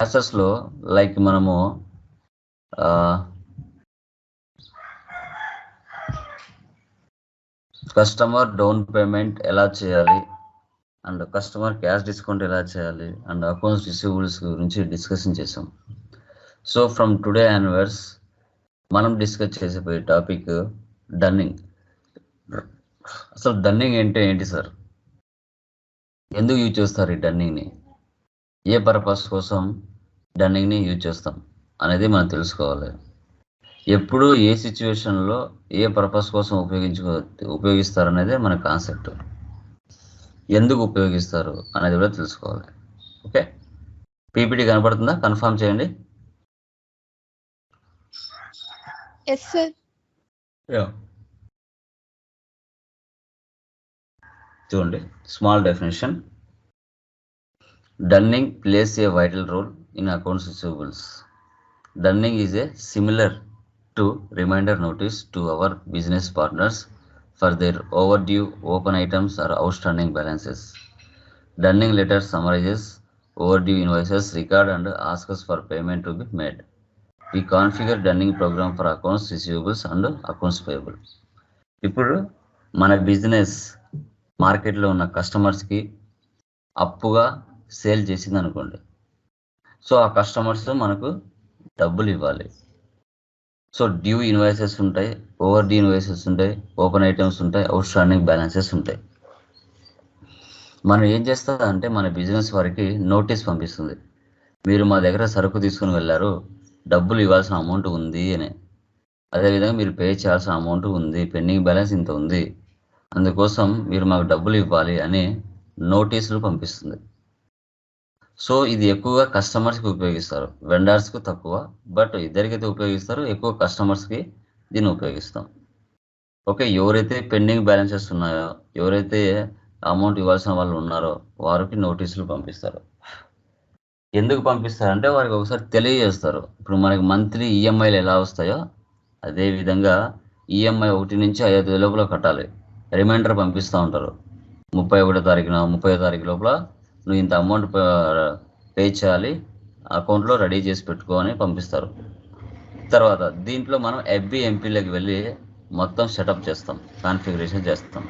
క్లాసెస్లో లైక్ మనము customer down payment ఎలా చేయాలి? అండ్ కస్టమర్ క్యాష్ డిస్కౌంట్ ఎలా చేయాలి? అండ్ అకౌంట్స్ రిసీవబుల్స్ గురించి డిస్కషన్ చేసాం. సో ఫ్రమ్ టుడే యాన్వర్స్ మనం డిస్కస్ చేసేపోయే టాపిక్ డన్నింగ్. అసలు డన్నింగ్ అంటే ఏంటి సార్? ఎందుకు యూజ్ చేస్తారు ఈ డన్నింగ్ని? ఏ పర్పస్ కోసం? డన్నింగ్ని యూజ్ చేస్తాం అనేది మనం తెలుసుకోవాలి. ఎప్పుడు ఏ సిచ్యువేషన్లో ఏ పర్పస్ కోసం ఉపయోగించుకో ఉపయోగిస్తారు అనేది మన కాన్సెప్ట్. ఎందుకు ఉపయోగిస్తారు అనేది కూడా తెలుసుకోవాలి. ఓకే? పీపీటీ కనపడుతుందా? కన్ఫర్మ్ చేయండి. చూడండి. Small definition dunning plays a vital role in accounts receivables dunning is a similar to reminder notice to our business partners for their over due open items or outstanding balances dunning letter summarises over due invoices record and asks for payment to be made ఈ configure dunning program for accounts receivables and accounts payable ఇప్పుడు మన business మార్కెట్లో ఉన్న కస్టమర్స్కి అప్పుగా sale చేసింది అనుకోండి so ఆ కస్టమర్స్ మనకు డబ్బులు ఇవ్వాలి. సో డ్యూ ఇన్వాయిసెస్ ఉంటాయి ఓవర్ డ్యూ ఇన్వాయిసెస్ ఉంటాయి ఓపెన్ ఐటమ్స్ ఉంటాయి అవుట్ స్టాండింగ్ బ్యాలెన్సెస్ ఉంటాయి. మనం ఏం చేస్తామంటే మన బిజినెస్ వారికి నోటీస్ పంపిస్తుంది. మీరు మా దగ్గర సరుకు తీసుకుని వెళ్ళారు డబ్బులు ఇవ్వాల్సిన అమౌంట్ ఉంది అని. అదేవిధంగా మీరు పే చేయాల్సిన అమౌంట్ ఉంది పెండింగ్ బ్యాలెన్స్ ఇంత ఉంది. అందుకోసం మీరు మాకు డబ్బులు ఇవ్వాలి అని నోటీసులు పంపిస్తుంది. సో ఇది ఎక్కువగా కస్టమర్స్కి ఉపయోగిస్తారు. వెండర్స్కు తక్కువ బట్ ఇద్దరికైతే ఉపయోగిస్తారు. ఎక్కువ కస్టమర్స్కి దీన్ని ఉపయోగిస్తాం. ఓకే ఎవరైతే పెండింగ్ బ్యాలెన్సెస్ ఉన్నాయో ఎవరైతే అమౌంట్ ఇవ్వాల్సిన వాళ్ళు ఉన్నారో వారికి నోటీసులు పంపిస్తారు. ఎందుకు పంపిస్తారంటే వారికి ఒకసారి తెలియజేస్తారు. ఇప్పుడు మనకి మంత్లీ ఈఎంఐలు ఎలా వస్తాయో అదేవిధంగా ఈఎంఐ ఒకటి నుంచి ఐదు లోపల కట్టాలి. రిమైండర్ పంపిస్తూ ఉంటారు. ముప్పై ఒకటో తారీఖున ముప్పై తారీఖు లోపల నువ్వు ఇంత అమౌంట్ పే చేయాలి అకౌంట్లో రెడీ చేసి పెట్టుకో అని పంపిస్తారు. తర్వాత దీంట్లో మనం ఎఫ్బి ఎంపీలోకి వెళ్ళి మొత్తం సెటప్ చేస్తాం కాన్ఫిగరేషన్ చేస్తాం.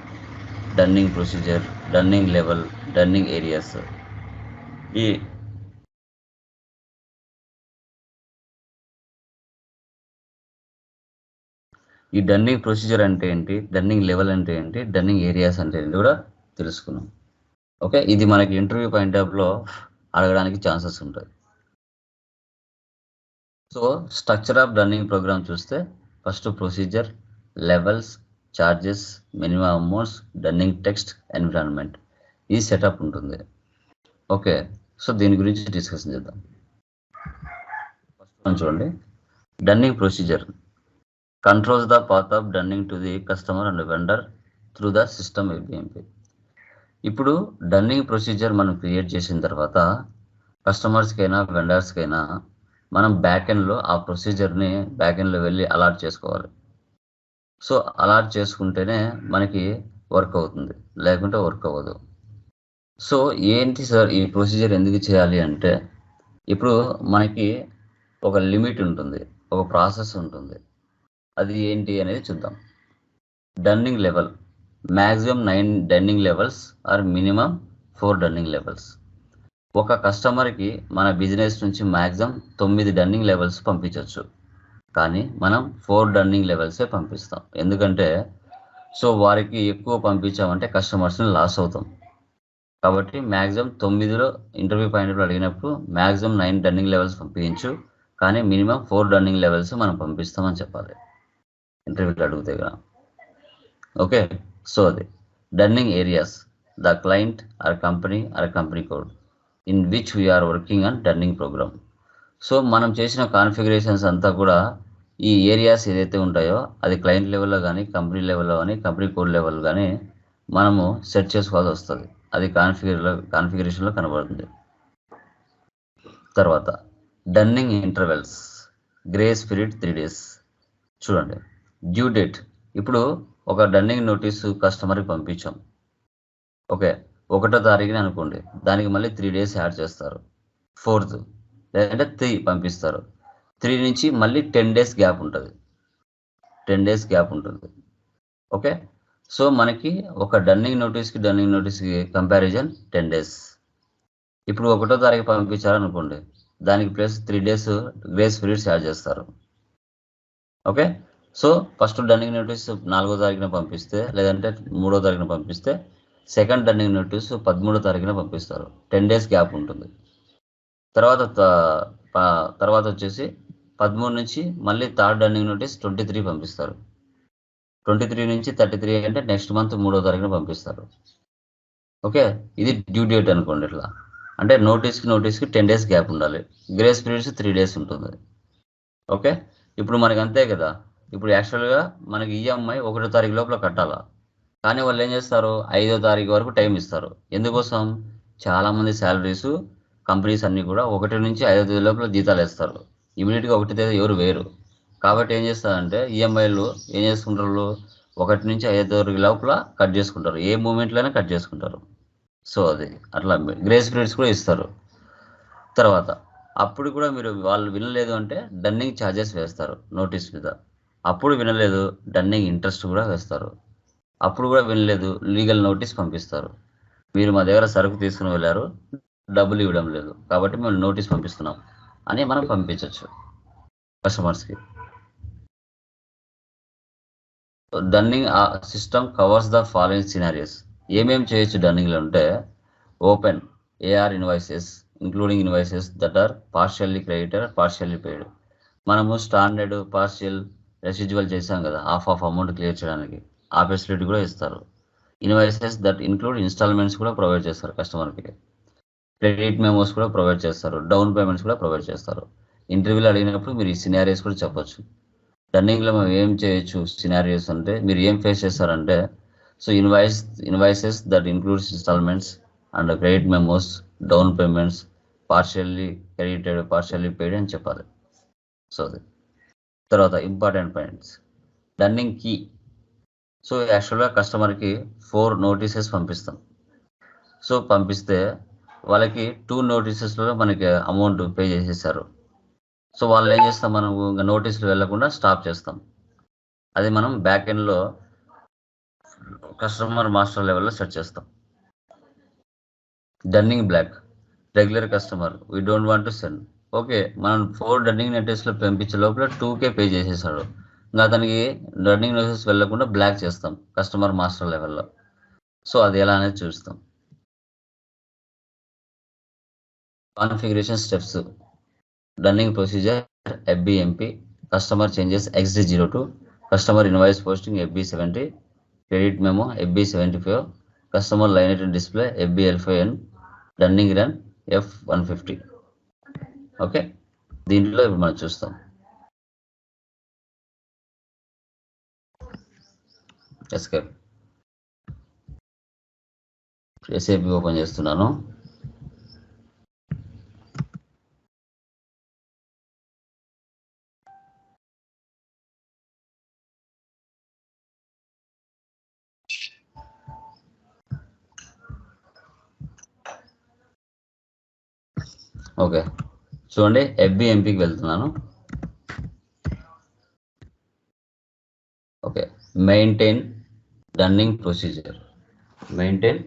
Dunning procedure dunning level dunning areas ఈ ఈ డన్నింగ్ ప్రొసీజర్ అంటే ఏంటి? డన్నింగ్ లెవెల్ అంటే ఏంటి? డన్నింగ్ ఏరియాస్ అంటే ఏంటి? కూడా తెలుసుకున్నాం. ఓకే? ఇది మనకి ఇంటర్వ్యూ పాయింట్ ఆఫ్లో అడగడానికి ఛాన్సెస్ ఉంటాయి. So structure of dunning program చూస్తే first procedure levels charges minimum amounts dunning text environment. ఈ సెటప్ ఉంటుంది. ఓకే? సో దీని గురించి డిస్కషన్ చేద్దాం. ఫస్ట్ చూడండి. Dunning procedure. Controls the path of dunning to the customer and vendor through the system ABMP ఇప్పుడు dunning procedure మనం create చేసిన తర్వాత కస్టమర్స్కైనా వెండర్స్కైనా మనం బ్యాక్ ఎండ్లో ఆ ప్రొసీజర్ని బ్యాక్ ఎండ్లో వెళ్ళి అలాట్ చేసుకోవాలి. సో అలాట్ చేసుకుంటేనే మనకి వర్క్ అవుతుంది. లేకుంటే వర్క్ అవ్వదు. సో ఏంటి సార్ ఈ ప్రొసీజర్ ఎందుకు చేయాలి అంటే ఇప్పుడు మనకి ఒక లిమిట్ ఉంటుంది. ఒక ప్రాసెస్ ఉంటుంది. అది ఏంటి అనేది చూద్దాం. Dunning level. Maximum nine dunning levels are minimum four dunning levels. ఒక కస్టమర్కి మన బిజినెస్ నుంచి మ్యాక్సిమం తొమ్మిది డన్నింగ్ లెవెల్స్ పంపించవచ్చు కానీ మనం ఫోర్ డన్నింగ్ లెవెల్సే పంపిస్తాం. ఎందుకంటే సో వారికి ఎక్కువ పంపించామంటే కస్టమర్స్ని లాస్ అవుతాం. కాబట్టి మ్యాక్సిమం తొమ్మిదిలో ఇంటర్వ్యూ పాయింట్లో అడిగినప్పుడు మ్యాక్సిమం నైన్ డన్నింగ్ లెవెల్స్ పంపించు. కానీ మినిమం ఫోర్ డన్నింగ్ లెవెల్స్ మనం పంపిస్తామని చెప్పాలి. ఇంటర్వ్యూలో అడిగితే కదా ఓకే? సో అది dunning areas the client or company or company code in which we are working and dunning program so మనం చేసిన కాన్ఫిగరేషన్స్ అంతా కూడా ఈ ఏరియాస్ ఏదైతే ఉంటాయో అది క్లయింట్ లెవెల్లో కానీ కంపెనీ లెవెల్లో కానీ కంపెనీ కోడ్ లెవెల్ కానీ మనము సెట్ చేసుకోవాల్సి వస్తుంది. అది కాన్ఫిగర్లో కాన్ఫిగరేషన్లో కనబడుతుంది. తర్వాత dunning intervals grace period three days చూడండి. డ్యూ డేట్ ఇప్పుడు ఒక డన్నింగ్ నోటీసు కస్టమర్కి పంపించాం. ఓకే ఒకటో తారీఖుని అనుకోండి. దానికి మళ్ళీ త్రీ డేస్ యాడ్ చేస్తారు. ఫోర్త్ లేదంటే త్రీ పంపిస్తారు. త్రీ నుంచి మళ్ళీ టెన్ డేస్ గ్యాప్ ఉంటుంది. టెన్ డేస్ గ్యాప్ ఉంటుంది. ఓకే సో మనకి ఒక డన్నింగ్ నోటీస్కి డన్నింగ్ నోటీస్కి కంపారిజన్ టెన్ డేస్. ఇప్పుడు ఒకటో తారీఖు పంపించారనుకోండి దానికి plus three days grace periods add చేస్తారు. Okay so first dunning notice నాలుగో తారీఖున పంపిస్తే లేదంటే మూడో తారీఖున పంపిస్తే సెకండ్ డన్నింగ్ నోటీస్ పదమూడో తారీఖున పంపిస్తారు. టెన్ డేస్ గ్యాప్ ఉంటుంది. తర్వాత తర్వాత వచ్చేసి పదమూడు నుంచి మళ్ళీ third dunning notice twenty three పంపిస్తారు. ట్వంటీ త్రీ నుంచి థర్టీ త్రీ అంటే నెక్స్ట్ మంత్ మూడో తారీఖున పంపిస్తారు. ఓకే? ఇది డ్యూ డేట్ అనుకోండి ఇట్లా. అంటే నోటీస్కి నోటీస్కి టెన్ డేస్ గ్యాప్ ఉండాలి. గ్రేస్ పీరియడ్స్ త్రీ డేస్ ఉంటుంది. ఓకే? ఇప్పుడు మనకి అంతే కదా. ఇప్పుడు యాక్చువల్గా మనకి ఈఎంఐ ఒకటో తారీఖు లోపల కట్టాలా? కానీ వాళ్ళు ఏం చేస్తారు? ఐదో తారీఖు వరకు టైం ఇస్తారు. ఎందుకోసం? చాలామంది శాలరీస్ కంపెనీస్ అన్నీ కూడా ఒకటి నుంచి ఐదో తేదీ లోపల జీతాలు వేస్తారు. ఇమీడియట్గా ఒకటి తేదీ ఎవరు వేరు కాబట్టి ఏం చేస్తారంటే ఈఎంఐలు ఏం చేసుకుంటారు? ఒకటి నుంచి ఐదో తారీఖు లోపల కట్ చేసుకుంటారు. ఏ మూమెంట్లోనే కట్ చేసుకుంటారు. సో అది అట్లా గ్రేస్ పీరియడ్స్ కూడా ఇస్తారు. తర్వాత అప్పుడు కూడా మీరు వాళ్ళు వినలేదు అంటే డన్నింగ్ ఛార్జెస్ వేస్తారు నోటీస్ మీద. అప్పుడు వినలేదు డన్నింగ్ ఇంట్రెస్ట్ కూడా వేస్తారు అప్పుడు కూడా వినలేదు లీగల్ నోటీస్ పంపిస్తారు. మీరు మా దగ్గర సరుకు తీసుకుని వెళ్ళారు డబ్బులు ఇవ్వడం లేదు కాబట్టి మేము నోటీస్ పంపిస్తున్నాం అని మనం పంపించవచ్చు కస్టమర్స్కి. Dunning system covers the following scenarios. ఏమేమి చేయొచ్చు డన్నింగ్లో ఉంటే open AR invoices including invoices that are partially credited partially paid. మనము స్టాండర్డ్ పార్షియల్ రెసిడ్యువల్ చేశాం కదా హాఫ్ ఆఫ్ అమౌంట్ క్లియర్ చేయడానికి. ఆ ఫెసిలిటీ కూడా ఇస్తారు. ఇన్వాయిసెస్ దట్ ఇన్క్లూడ్ ఇన్స్టాల్మెంట్స్ కూడా ప్రొవైడ్ చేస్తారు కస్టమర్కి క్రెడిట్ మెమోస్ కూడా ప్రొవైడ్ చేస్తారు. డౌన్ పేమెంట్స్ కూడా ప్రొవైడ్ చేస్తారు. ఇంటర్వ్యూలో అడిగినప్పుడు మీరు ఈ సినారియోస్ కూడా చెప్పొచ్చు. రన్నింగ్లో మేము ఏం చేయొచ్చు సినారియోస్ అంటే మీరు ఏం ఫేస్ చేస్తారంటే so invoice invoices that includes installments and credit memos down payments partially credited partially paid అని చెప్పాలి. సో అది. తర్వాత important points dunning key so యాక్చువల్గా కస్టమర్కి ఫోర్ నోటీసెస్ పంపిస్తాం. సో పంపిస్తే వాళ్ళకి టూ నోటీసెస్లో మనకి అమౌంట్ పే చేసేసారు సో వాళ్ళు ఏం చేస్తాం మనం? ఇంకా నోటీసులు వెళ్ళకుండా స్టాప్ చేస్తాం. అది మనం బ్యాక్ ఎండ్లో కస్టమర్ మాస్టర్ లెవెల్లో సెట్ చేస్తాం. Dunning block regular customer we don't want to send okay మనం ఫోర్ డన్నింగ్ నోటీస్లో పంపించే లోపల టూకే పే చేసేసాడు. ఇంకా అతనికి రన్నింగ్ నోటీస్ వెళ్ళకుండా బ్లాక్ చేస్తాం కస్టమర్ మాస్టర్ లెవెల్లో సో అది ఎలా అనేది చూస్తాం. Configuration steps dunning procedure FBMP customer changes XD zero two customer invoice posting FB seventy credit memo FB seventy five customer line display FB L five N dunning run F one fifty okay. దీంట్లో ఇప్పుడు మనం చూస్తాం. Escape SAP open చేస్తున్నాను. Okay చూడండి ఎఫ్బిఎంపికి వెళ్తున్నాను. Okay maintain dunning procedure maintain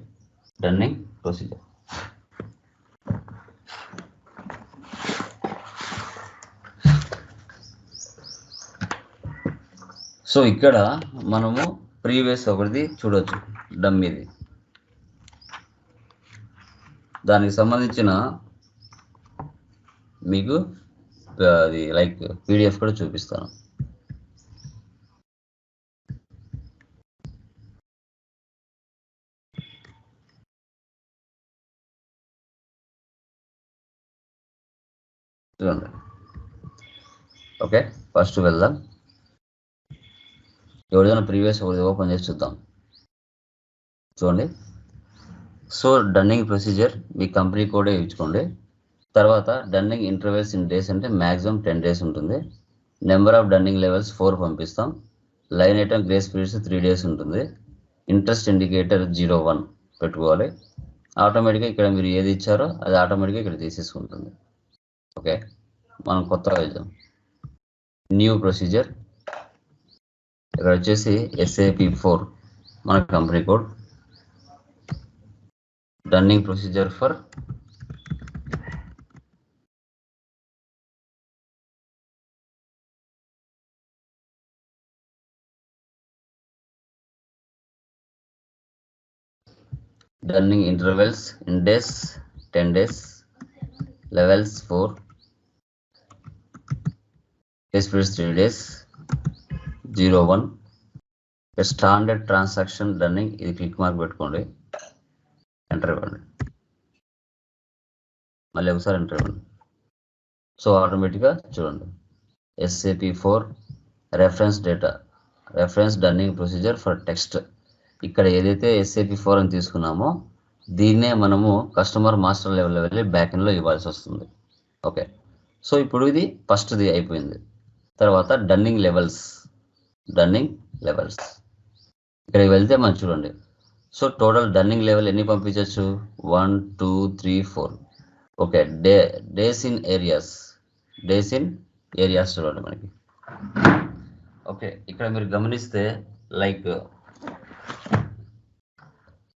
dunning procedure so ఇక్కడ మనము ప్రీవియస్ ఒకటిది చూడొచ్చు డమ్మీది దానికి సంబంధించిన మీకు అది లైక్ పీడిఎఫ్ కూడా చూపిస్తాను. చూడండి. ఓకే ఫస్ట్ వెళ్దాం. ఎవరిదైనా ప్రీవియస్ ఒకటి ఓపెన్ చేసి చూద్దాం. చూడండి. సో డన్నింగ్ ప్రొసీజర్ మీ కంపెనీ కోడే ఇచ్చుకోండి. తర్వాత డన్నింగ్ ఇంటర్వెల్స్ ఇన్ డేస్ అంటే మ్యాక్సిమం టెన్ డేస్ ఉంటుంది. Number of dunning levels four పంపిస్తాం. Line item grace periods three days ఉంటుంది. ఇంట్రెస్ట్ ఇండికేటర్ జీరో వన్ పెట్టుకోవాలి. ఆటోమేటిక్గా ఇక్కడ మీరు ఏది ఇచ్చారో అది ఆటోమేటిక్గా ఇక్కడ తీసేసుకుంటుంది. ఓకే మనం కొత్తగా వెళ్దాం. న్యూ ప్రొసీజర్ ఇక్కడ వచ్చేసి ఎస్ఏపి ఫోర్ మన company code dunning procedure for dunning intervals in days ten days levels four speeds three days zero one standard transaction dunning ఇది క్లిక్ మార్క్ పెట్టుకోండి ఎంటర్ ఇవ్వండి మళ్ళీ ఒకసారి ఎంటర్ ఇవ్వండి సో ఆటోమేటిక్గా చూడండి SAP four reference data reference dunning procedure for text ఇక్కడ ఏదైతే ఎస్ఏపి ఫోర్ అని తీసుకున్నామో దీన్నే మనము కస్టమర్ మాస్టర్ లెవెల్లో వెళ్ళి బ్యాక్ ఎండ్లో ఇవ్వాల్సి వస్తుంది. ఓకే సో ఇప్పుడు ఇది ఫస్ట్ది అయిపోయింది. తర్వాత డన్నింగ్ లెవెల్స్ డన్నింగ్ లెవెల్స్ ఇక్కడికి వెళ్తే మనం చూడండి. సో టోటల్ డన్నింగ్ లెవెల్ ఎన్ని పంపించవచ్చు one two three four okay day days in arrears days in arrears చూడండి మనకి. ఓకే ఇక్కడ మీరు గమనిస్తే లైక్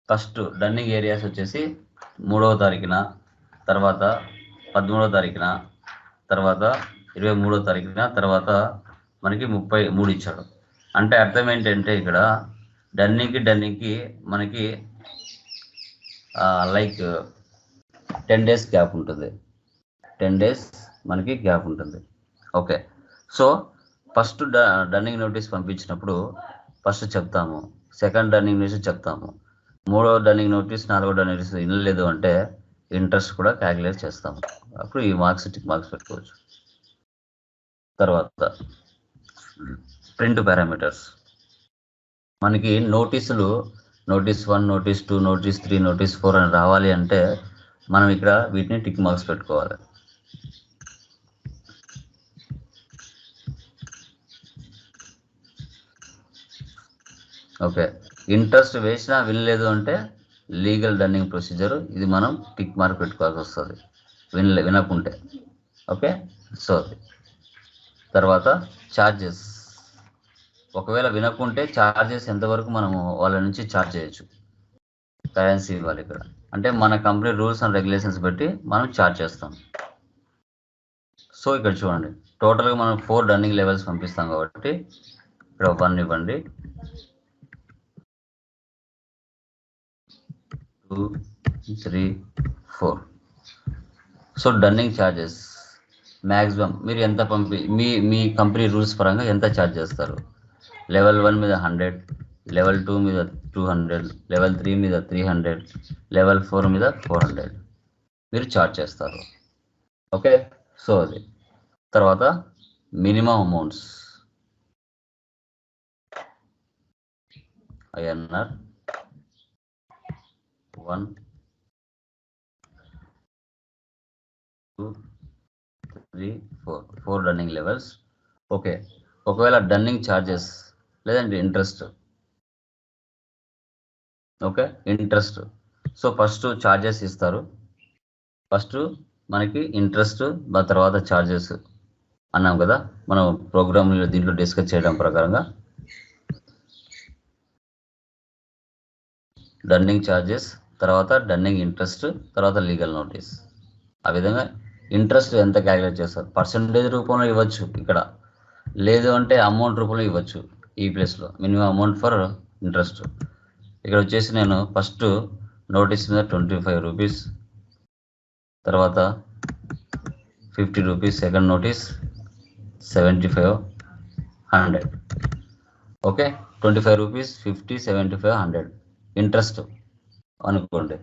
ఫస్ట్ డన్నింగ్ ఏరియాస్ వచ్చేసి మూడవ తారీఖున తర్వాత పదమూడవ తారీఖున తర్వాత ఇరవై మూడో తారీఖున తర్వాత మనకి ముప్పై మూడు ఇచ్చాడు. అంటే అర్థం ఏంటంటే ఇక్కడ డన్నింగ్కి డన్నింగ్కి మనకి లైక్ టెన్ డేస్ గ్యాప్ ఉంటుంది. టెన్ డేస్ మనకి గ్యాప్ ఉంటుంది. Okay so first the dunning notice పంపించినప్పుడు ఫస్ట్ చెప్తాము. సెకండ్ రన్నింగ్ నోటీస్ చెప్తాము. మూడో రన్నింగ్ నోటీస్ నాలుగో రన్నింగ్ నోటీస్ వినలేదు అంటే ఇంట్రెస్ట్ కూడా క్యాలిక్యులేట్ చేస్తాము. అప్పుడు ఈ మార్క్స్ టిక్ మార్క్స్ పెట్టుకోవచ్చు. తర్వాత ప్రింట్ పారామీటర్స్. మనకి నోటీసులు notice one notice two notice three notice four అని రావాలి అంటే మనం ఇక్కడ వీటిని టిక్ మార్క్స్ పెట్టుకోవాలి. ఓకే. ఇంట్రెస్ట్ వేసినా వినలేదు అంటే లీగల్ డన్నింగ్ ప్రొసీజర్. ఇది మనం టిక్ మార్క్ పెట్టుకోవాల్సి వస్తుంది. వినలే వినకుంటే. ఓకే? సో తర్వాత ఛార్జెస్ ఒకవేళ వినకుంటే ఛార్జెస్ ఎంతవరకు మనము వాళ్ళ నుంచి ఛార్జ్ చేయొచ్చు? కరెన్సీ ఇవ్వాలి ఇక్కడ. అంటే మన కంపెనీ రూల్స్ అండ్ రెగ్యులేషన్స్ బట్టి మనం ఛార్జ్ చేస్తాం. సో ఇక్కడ చూడండి. టోటల్గా మనం ఫోర్ రన్నింగ్ లెవెల్స్ పంపిస్తాం కాబట్టి ఇక్కడ వన్ ఇవ్వండి. Two three four so dunning charges maximum మీరు ఎంత పంపి మీ మీ కంపెనీ రూల్స్ పరంగా ఎంత ఛార్జ్ చేస్తారు? లెవెల్ వన్ మీద హండ్రెడ్ లెవెల్ టూ మీద టూ హండ్రెడ్ లెవెల్ త్రీ మీద త్రీ హండ్రెడ్ లెవెల్ ఫోర్ మీద ఫోర్ హండ్రెడ్ మీరు ఛార్జ్ చేస్తారు. ఓకే సో అది. తర్వాత minimum amounts INR one two three four four dunning levels okay ఒకవేళ డన్నింగ్ ఛార్జెస్ లేదంటే interest okay interest so first charges ఇస్తారు. First మనకి ఇంట్రెస్ట్ తర్వాత ఛార్జెస్ అన్నాం కదా? మనం ప్రోగ్రామ్ దీంట్లో డిస్కస్ చేయడం ప్రకారంగా. డన్నింగ్ ఛార్జెస్ తర్వాత డన్నింగ్ ఇంట్రెస్ట్ తర్వాత లీగల్ నోటీస్. ఆ విధంగా ఇంట్రెస్ట్ ఎంత క్యాలిక్యులేట్ చేస్తారు? పర్సంటేజ్ రూపంలో ఇవ్వచ్చు ఇక్కడ. లేదు అంటే అమౌంట్ రూపంలో ఇవ్వచ్చు ఈ ప్లేస్లో. Minimum amount for interest. ఇక్కడ వచ్చేసి నేను ఫస్ట్ నోటీస్ మీద ట్వంటీ ఫైవ్ రూపీస్ తర్వాత fifty rupees second notice seventy five hundred. Okay? Twenty five rupees fifty seventy five hundred. Interest. అనుకోండి.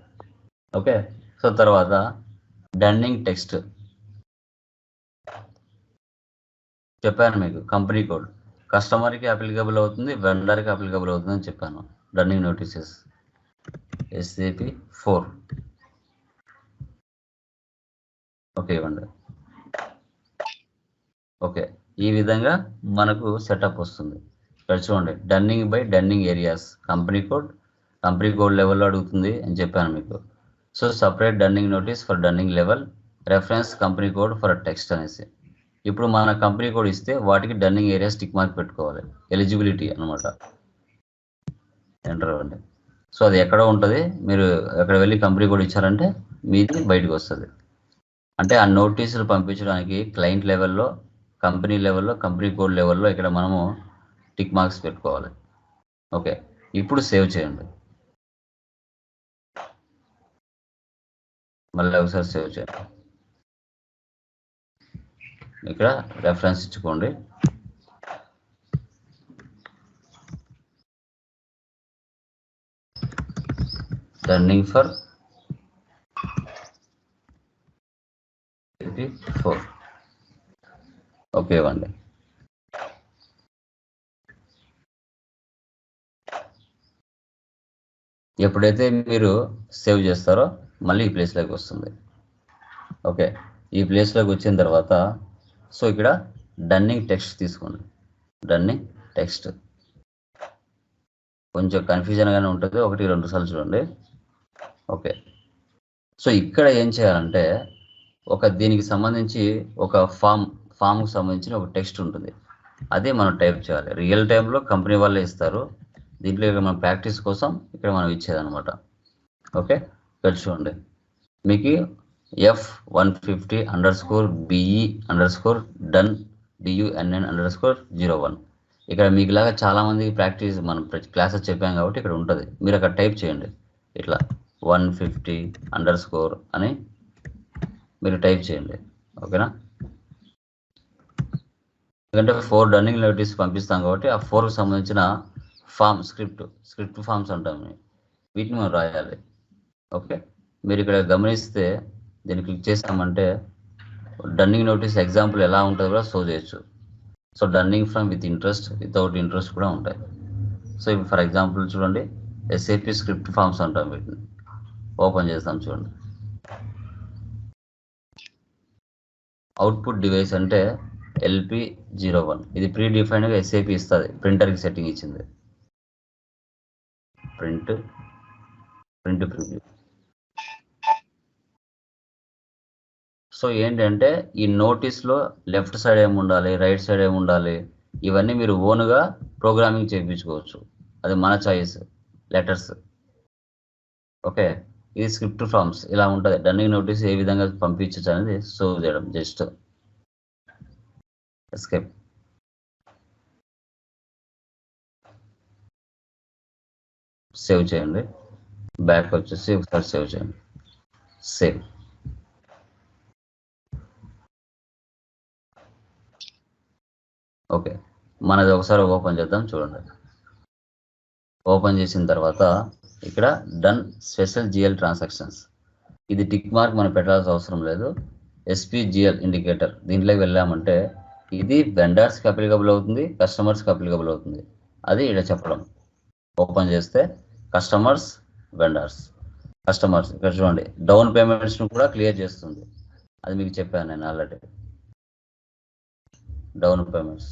ఓకే? సో తర్వాత డన్నింగ్ టెక్స్ట్. చెప్పాను మీకు కంపెనీ కోడ్. కస్టమర్కి అప్లికబుల్ అవుతుంది వెండర్కి అప్లికబుల్ అవుతుంది అని చెప్పాను. Dunning notices. SAP four okay ఇవ్వండి. ఓకే ఈ విధంగా మనకు సెటప్ వస్తుంది. ఇక్కడ చూడండి dunning by dunning areas company code company code లెవెల్లో అడుగుతుంది అని చెప్పాను మీకు. So separate dunning notice for dunning level reference company code for text అనేసి. ఇప్పుడు మన కంపెనీ కోడ్ ఇస్తే వాటికి డన్నింగ్ ఏరియా స్టిక్ మార్క్ పెట్టుకోవాలి. ఎలిజిబిలిటీ అనమాట ఎంటర్ అవ్వండి. సో అది ఎక్కడ ఉంటుంది? మీరు ఎక్కడ వెళ్ళి కంపెనీ కోడ్ ఇచ్చారంటే మీది బయటకు వస్తుంది. అంటే ఆ నోటీసులు పంపించడానికి క్లయింట్ లెవెల్లో కంపెనీ లెవెల్లో కంపెనీ కోడ్ లెవెల్లో ఇక్కడ మనము టిక్ మార్క్స్ పెట్టుకోవాలి. ఓకే. ఇప్పుడు సేవ్ చేయండి. మళ్ళీ ఒకసారి సేవ్ చేయండి ఇక్కడ రెఫరెన్స్ ఇచ్చుకోండి టర్నింగ్ ఫర్ ఫోర్ ఓకే ఇవ్వండి ఎప్పుడైతే మీరు సేవ్ చేస్తారో మళ్ళీ ఈ ప్లేస్లోకి వస్తుంది. ఓకే ఈ ప్లేస్లోకి వచ్చిన తర్వాత సో ఇక్కడ డన్నింగ్ టెక్స్ట్ తీసుకోండి. డన్నింగ్ టెక్స్ట్ కొంచెం కన్ఫ్యూజన్గానే ఉంటుంది. ఒకటి రెండు సార్లు చూడండి. ఓకే సో ఇక్కడ ఏం చేయాలంటే ఒక దీనికి సంబంధించి ఒక ఫామ్ ఫామ్కి సంబంధించిన ఒక టెక్స్ట్ ఉంటుంది. అదే మనం టైప్ చేయాలి. రియల్ టైంలో కంపెనీ వాళ్ళే ఇస్తారు. దీంట్లో ఇక మన ప్రాక్టీస్ కోసం ఇక్కడ మనం ఇచ్చేదన్నమాట. ఓకే ఇక్కడ చూడండి మీకు F one fifty underscore BE underscore dun DUNN underscore zero one ఇక్కడ మీకు లాగా చాలామంది ప్రాక్టీస్ మనం క్లాసెస్ చెప్పాం కాబట్టి ఇక్కడ ఉంటుంది. మీరు అక్కడ టైప్ చేయండి. ఇట్లా వన్ ఫిఫ్టీ అండర్ స్కోర్ అని మీరు టైప్ చేయండి. ఓకేనా? ఎందుకంటే ఫోర్ రన్నింగ్ నోటీస్ పంపిస్తాం కాబట్టి ఆ ఫోర్కి సంబంధించిన ఫామ్ స్క్రిప్ట్ స్క్రిప్ట్ ఫామ్స్ అంటాం. వీటిని మనం రాయాలి. ఓకే. మీరు ఇక్కడ గమనిస్తే దీన్ని క్లిక్ చేసామంటే డన్నింగ్ నోటీస్ ఎగ్జాంపుల్ ఎలా ఉంటుందో కూడా షో చేయొచ్చు. So dunning from with interest without interest కూడా ఉంటాయి. సో ఇప్పుడు ఫర్ ఎగ్జాంపుల్ చూడండి ఎస్ఏపి స్క్రిప్ట్ ఫామ్స్ అంటాం వీటిని. ఓపెన్ చేస్తాం చూడండి. అవుట్పుట్ డివైస్ అంటే ఎల్పి జీరో వన్. ఇది ప్రీ డిఫైన్డ్గా ఎస్ఏపి ఇస్తుంది. ప్రింటర్కి సెట్టింగ్ ఇచ్చింది. ప్రింట్ ప్రింట్ ప్రివ్యూ సో ఏంటంటే ఈ నోటీస్లో లెఫ్ట్ సైడ్ ఏమి ఉండాలి రైట్ సైడ్ ఏమి ఉండాలి ఇవన్నీ మీరు ఓన్గా ప్రోగ్రామింగ్ చేయించుకోవచ్చు. అది మన చాయిస్ లెటర్స్. ఓకే? ఇది స్క్రిప్ట్ ఫార్మ్స్ ఇలా ఉంటుంది. డన్నింగ్ నోటీస్ ఏ విధంగా పంపించచ్చు అనేది సో చేయడం జస్ట్. ఎస్కేప్. సేవ్ చేయండి. బ్యాక్ వచ్చేసి ఒకసారి సేవ్ చేయండి. సేవ్. ఓకే. మనది ఒకసారి ఓపెన్ చేద్దాం చూడండి. ఓపెన్ చేసిన తర్వాత ఇక్కడ డన్ స్పెషల్ జిఎల్ ట్రాన్సాక్షన్స్. ఇది టిక్ మార్క్ మనం పెట్టాల్సిన అవసరం లేదు. SPGL indicator. దీంట్లోకి వెళ్ళామంటే ఇది వెండర్స్కి అప్లికబుల్ అవుతుంది కస్టమర్స్కి అప్లికబుల్ అవుతుంది. అది ఇక్కడ చెప్పడం. ఓపెన్ చేస్తే కస్టమర్స్ వెండర్స్. కస్టమర్స్ ఇక్కడ చూడండి డౌన్ పేమెంట్స్ను కూడా క్లియర్ చేస్తుంది. అది మీకు చెప్పాను నేను ఆల్రెడీ. Down payments.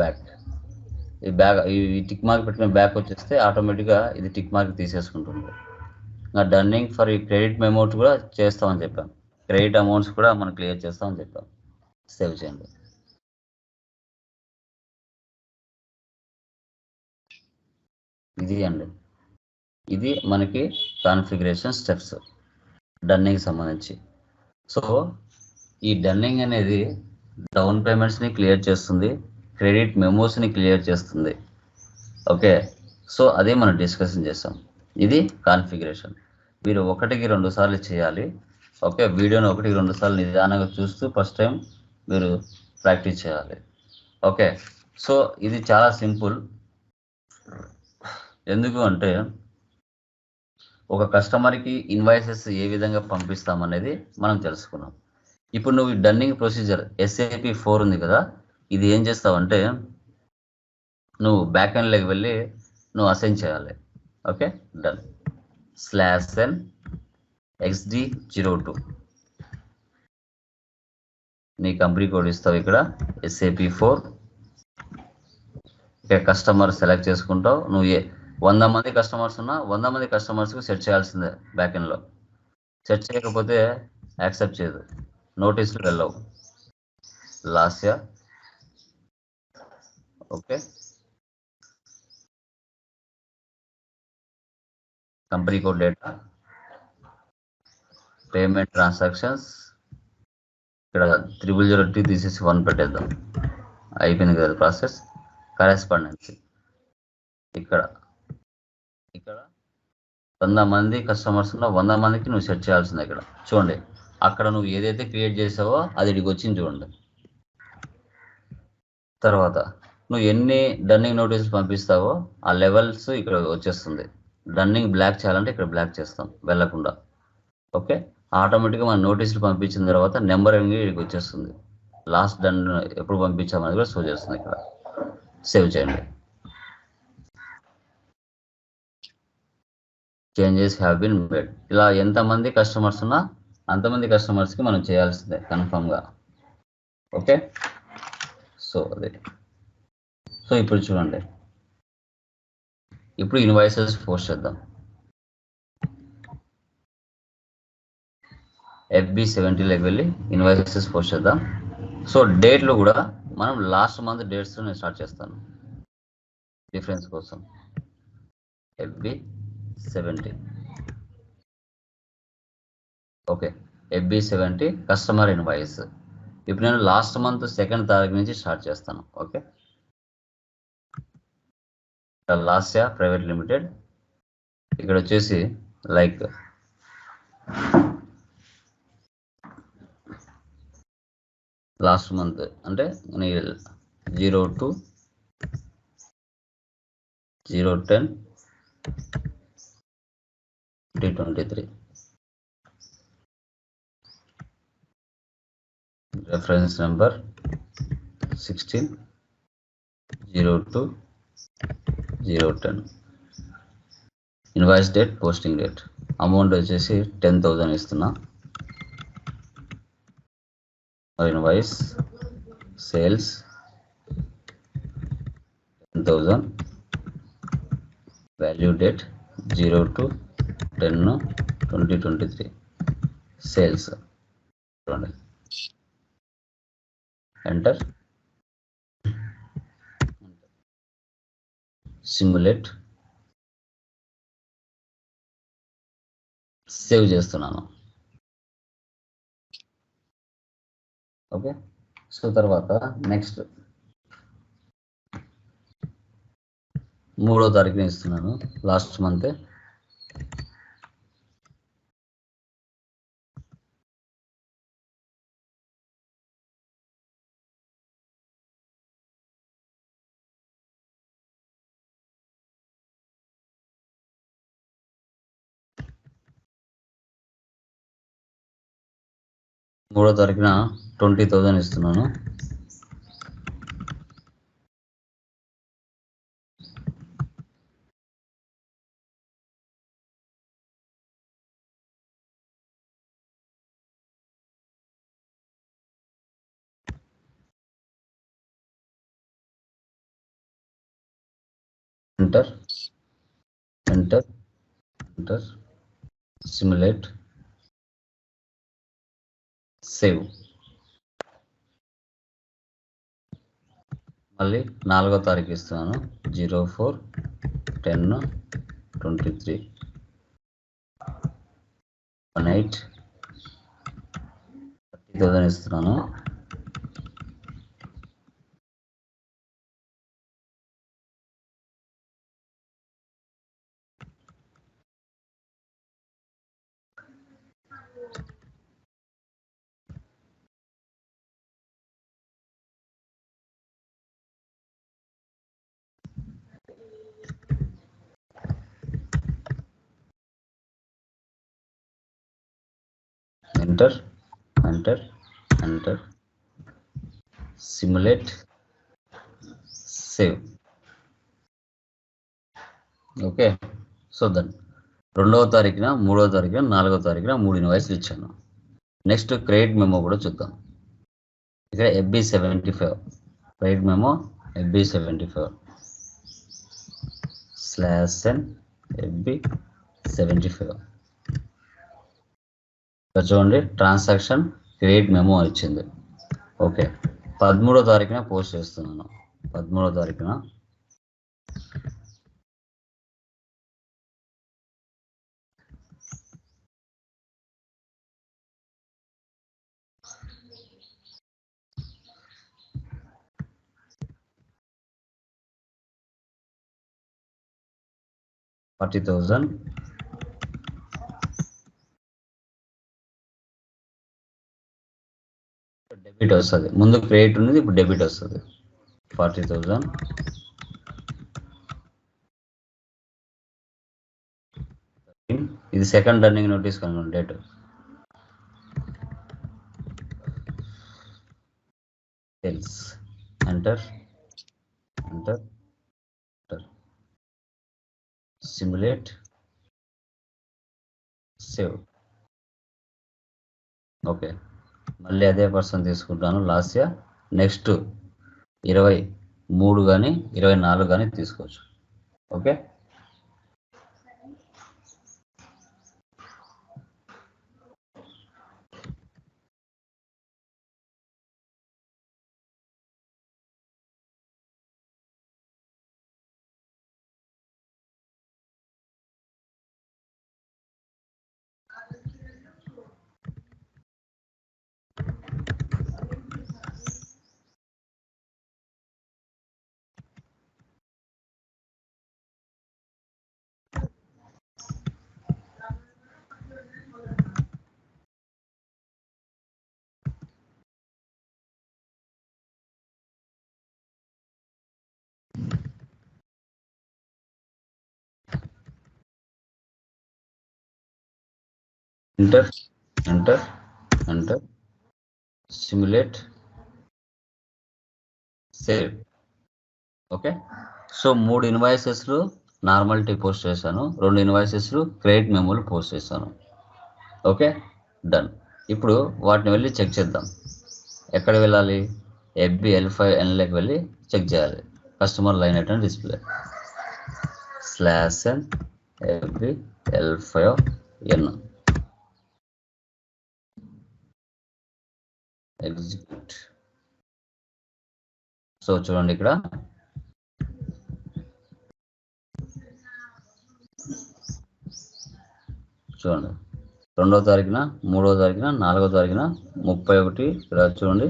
బ్యాక్. ఈ బ్యాక్ ఈ టిక్ మార్క్ పెట్టిన బ్యాక్ వచ్చేస్తే ఆటోమేటిక్గా ఇది టిక్ మార్క్ తీసేసుకుంటుంది. ఇంకా డన్నింగ్ ఫర్ ఈ క్రెడిట్ అమౌంట్ కూడా చేస్తామని చెప్పాం. క్రెడిట్ అమౌంట్స్ కూడా మనం క్లియర్ చేస్తామని చెప్పాం. సేవ్ చేయండి. ఇది అండి. ఇది మనకి కాన్ఫిగరేషన్ స్టెప్స్ డన్నింగ్ సంబంధించి. సో ఈ డన్నింగ్ అనేది డౌన్ పేమెంట్స్ని క్లియర్ చేస్తుంది. క్రెడిట్ మెమోస్ని క్లియర్ చేస్తుంది. ఓకే? సో అదే మనం డిస్కషన్ చేస్తాం. ఇది కాన్ఫిగరేషన్. మీరు ఒకటికి రెండు సార్లు చేయాలి. ఓకే? వీడియోని ఒకటికి రెండు సార్లు నిదానంగా చూస్తూ ఫస్ట్ టైం మీరు ప్రాక్టీస్ చేయాలి. ఓకే? సో ఇది చాలా సింపుల్. ఎందుకు అంటే ఒక కస్టమర్కి ఇన్వాయిసెస్ ఏ విధంగా పంపిస్తామనేది మనం తెలుసుకున్నాం. ఇప్పుడు నువ్వు డన్నింగ్ ప్రొసీజర్ ఎస్ఏపి ఫోర్ ఉంది కదా? ఇది ఏం చేస్తావంటే నువ్వు బ్యాక్ ఎండ్లోకి వెళ్ళి నువ్వు అసైన్ చేయాలి. Okay dun slash N XD zero two నీ కంపెనీ కోడ్ ఇస్తావు ఇక్కడ ఎస్ఏపి ఫోర్ ఇక్కడ కస్టమర్ సెలెక్ట్ చేసుకుంటావు. నువ్వు ఏ వంద మంది కస్టమర్స్ ఉన్నా వంద మంది కస్టమర్స్కి సెట్ చేయాల్సిందే బ్యాక్ ఎండ్లో సెట్ చేయకపోతే యాక్సెప్ట్ చేయదు. నోటీసులు వెళ్ళవు. Last year okay. Company code data. Payment transactions. ఇక్కడ త్రిబుల్ జీరో టీ తీసేసి వన్ పెట్టేద్దాం. అయిపోయింది కదా ప్రాసెస్. కరెస్పాండెన్సీ. ఇక్కడ. ఇక్కడ. వంద మంది కస్టమర్స్ ఉన్న వంద మందికి నువ్వు సెట్ చేయాల్సింది ఇక్కడ. చూడండి. అక్కడ నువ్వు ఏదైతే క్రియేట్ చేసావో అది ఇక్కడికి వచ్చింది చూడండి. తర్వాత. నువ్వు ఎన్ని డన్నింగ్ నోటీసులు పంపిస్తావో ఆ లెవెల్స్ ఇక్కడ వచ్చేస్తుంది. డన్నింగ్ బ్లాక్ చేయాలంటే ఇక్కడ బ్లాక్ చేస్తాం వెళ్ళకుండా. ఓకే ఆటోమేటిక్గా మన నోటీసులు పంపించిన తర్వాత నెంబర్ అనేది ఇక్కడికి వచ్చేస్తుంది. లాస్ట్ డన్ ఎప్పుడు పంపించామని కూడా షో చేస్తుంది ఇక్కడ. సేవ్ చేయండి. చేంజెస్ హ్యావ్ బిన్ మేడ్ ఇలా ఎంతమంది కస్టమర్స్ ఉన్నా అంతమంది కస్టమర్స్కి మనం చేయాల్సిందే కన్ఫామ్గా ఓకే సో అదే. సో ఇప్పుడు చూడండి. ఇప్పుడు ఇన్వాయిసెస్ పోస్ట్ చేద్దాం. ఎఫ్బి సెవెంటీలోకి వెళ్ళి ఇన్వాయిసెస్ పోస్ట్ చేద్దాం. సో డేట్లు కూడా మనం లాస్ట్ మంత్ డేట్స్ నేను స్టార్ట్ చేస్తాను. డిఫరెన్స్ కోసం. FB seventy okay. FB seventy customer invoice ఇప్పుడు నేను లాస్ట్ మంత్ సెకండ్ తారీఖు నుంచి స్టార్ట్ చేస్తాను. ఓకే? Lasya private limited. ఇక్కడ వచ్చేసి లైక్ లాస్ట్ మంత్ అంటే zero two zero ten twenty twenty three. Reference number sixteen zero two zero ten. Invoice date posting date. Amount వచ్చేసి ten thousand ఇస్తున్నా. Invoice sales ten thousand value date zero two ten twenty twenty three. Sales. చూడండి. Enter simulate save చేస్తున్నాను. Okay so తర్వాత next మూడో తారీఖున ఇస్తున్నాను. Last month మూడో తారీఖున ట్వంటీ థౌజండ్ ఇస్తున్నాను. Enter enter enter simulate save. మళ్ళీ నాలుగో తారీఖు ఇస్తున్నాను. Zero four ten twenty three. One eight. Thirty thousand ఇస్తున్నాను. Enter enter enter simulate save okay so then రెండవ తారీఖున మూడవ తారీఖున నాలుగవ తారీఖున మూడు ఇన్వాయిస్లు ఇచ్చాను. నెక్స్ట్ క్రెడిట్ మెమో కూడా చూద్దాం. ఇక్కడ FB seventy five credit memo FB seventy five slash N FB seventy five ఇక్కడ చూడండి ట్రాన్సాక్షన్ క్రియేట్ మెమో వచ్చింది ఓకే పదమూడో తారీఖున పోస్ట్ చేస్తున్నాను. పదమూడో తారీఖున. ఫార్టీ థౌజండ్ డెబిట్ వస్తుంది. ముందు క్రెడిట్ ఉన్నది ఇప్పుడు డెబిట్ వస్తుంది. ఫార్టీ థౌజండ్ ఇది second running notice కనుకోండి date. Sales. Enter. Enter. Enter. Simulate. Save. Okay. మళ్ళీ అదే పర్సన్ తీసుకుంటాను లాస్ట్ ఇయర్ నెక్స్ట్ ఇరవై మూడు కానీ ఇరవై నాలుగు కానీ తీసుకోవచ్చు. Okay enter enter enter simulate save okay so మూడు ఇన్వాయిసెస్లు నార్మాలిటీ పోస్ట్ చేశాను. రెండు ఇన్వాయిసెస్లు క్రెడిట్ మెమోలు పోస్ట్ చేశాను. ఓకే డన్ ఇప్పుడు వాటిని వెళ్ళి చెక్ చేద్దాం. ఎక్కడ వెళ్ళాలి? ఎఫ్బి ఎల్ ఫైవ్ ఎన్లోకి వెళ్ళి చెక్ చేయాలి. Customer line item display slash N FB L five N execute. So చూడండి ఇక్కడ. చూడండి. రెండవ తారీఖున మూడవ తారీఖున నాలుగవ తారీఖున ముప్పై ఒకటి ఇక్కడ చూడండి.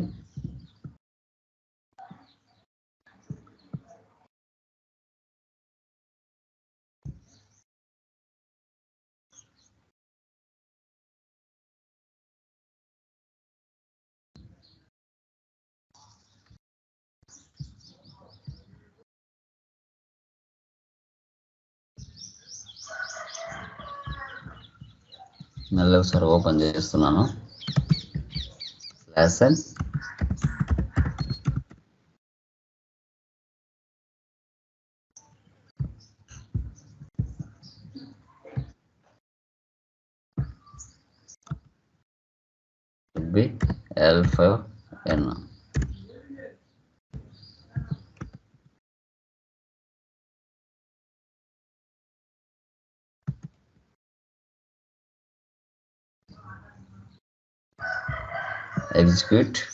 మళ్ళీ ఒకసారి ఓపెన్ చేస్తున్నాను. Lesson B L five N execute